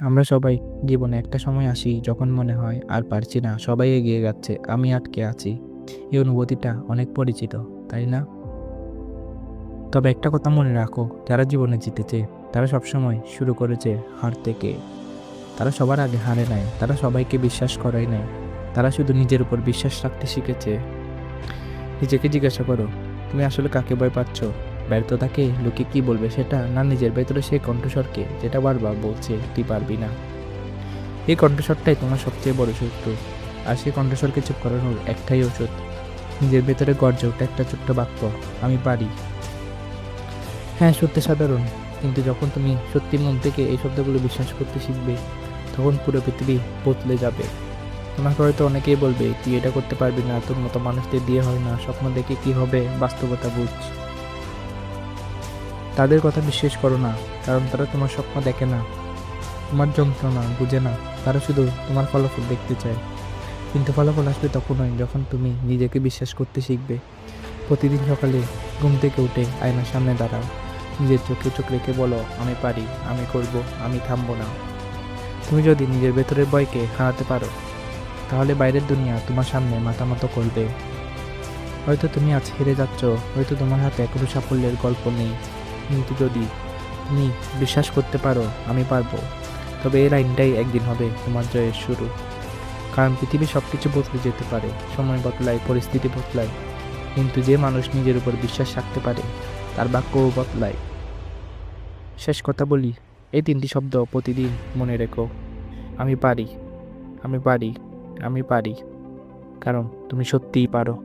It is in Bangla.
আমরা সবাই জীবনে একটা সময় আসি যখন মনে হয় আর পারছি না, সবাই এগিয়ে যাচ্ছে, আমি আটকে আছি। এই অনুভূতিটা অনেক পরিচিত, তাই না? তবে একটা কথা মনে রাখো, যারা জীবনে জিতেছে, তারা সবসময় শুরু করেছে হার থেকে। তারা সবার আগে হারে নাই তারা সবাইকে বিশ্বাস করাই নাই তারা শুধু নিজের উপর বিশ্বাস রাখতে শিখেছে। নিজেকে জিজ্ঞাসা করো, তুমি আসলে কাকে ভয় পাচ্ছ? ব্যর্থতাকে লোকে কি বলবে সেটা না নিজের ভেতরে সেই কণ্ঠস্বরকে, যেটা বারবার বলছে, তুই পারবি না। এই কণ্ঠস্বরটাই তোমার সবচেয়ে বড় শত্রু। আর সেই কণ্ঠস্বরকে চুপ করানোর একটাই ওষুধ। নিজের ভেতরে গর্জে ওঠা একটা ছোট্ট বাক্য, আমি পারি। হ্যাঁ সত্যি সাধারণ। কিন্তু যখন তুমি সত্যি মন থেকে এই শব্দগুলো বিশ্বাস করতে শিখবে, তখন পুরো পৃথিবী বদলে যাবে। তোমাকে হয়তো অনেকেই বলবে, তুই এটা করতে পারবি না, তোর মতো মানুষদের দিয়ে হয় না। স্বপ্ন দেখে কি হবে? বাস্তবতা বুঝ। তাদের কথা বিশ্বাস করো না, কারণ তারা তোমার স্বপ্ন দেখে না। তোমার যন্ত্রণা বুঝে না, তারা শুধু তোমার ফলাফল দেখতে চায়। কিন্তু ফলাফল আসবে তখনই যখন তুমি নিজেকে বিশ্বাস করতে শিখবে। প্রতিদিন সকালে ঘুম থেকে উঠে আয়নার সামনে দাঁড়াও। নিজের চোখে চোখ রেখে বলো, আমি পারি, আমি করব, আমি থামবো না। তুমি যদি নিজের ভেতরের ভয়কে হারাতে পারো, তাহলে বাইরের দুনিয়া তোমার সামনে মাথা মতো করবে। হয়তো তুমি আজ হেরে যাচ্ছ, হয়তো তোমার হাতে কোনো সাফল্যের গল্প নেই। কিন্তু যদি তুমি বিশ্বাস করতে পারো, আমি পারব। তবে এই লাইনটাই একদিন হবে তোমার জয়ের শুরু। কারণ পৃথিবী সব কিছু বদলে যেতে পারে, সময় বদলায়, পরিস্থিতি বদলায়। কিন্তু যে মানুষ নিজের উপর বিশ্বাস রাখতে পারে, তার বাক্যও বদলায়। শেষ কথা বলি, এই তিনটি শব্দ প্রতিদিন মনে রেখো। আমি পারি আমি পারি আমি পারি। কারণ তুমি সত্যিই পারো।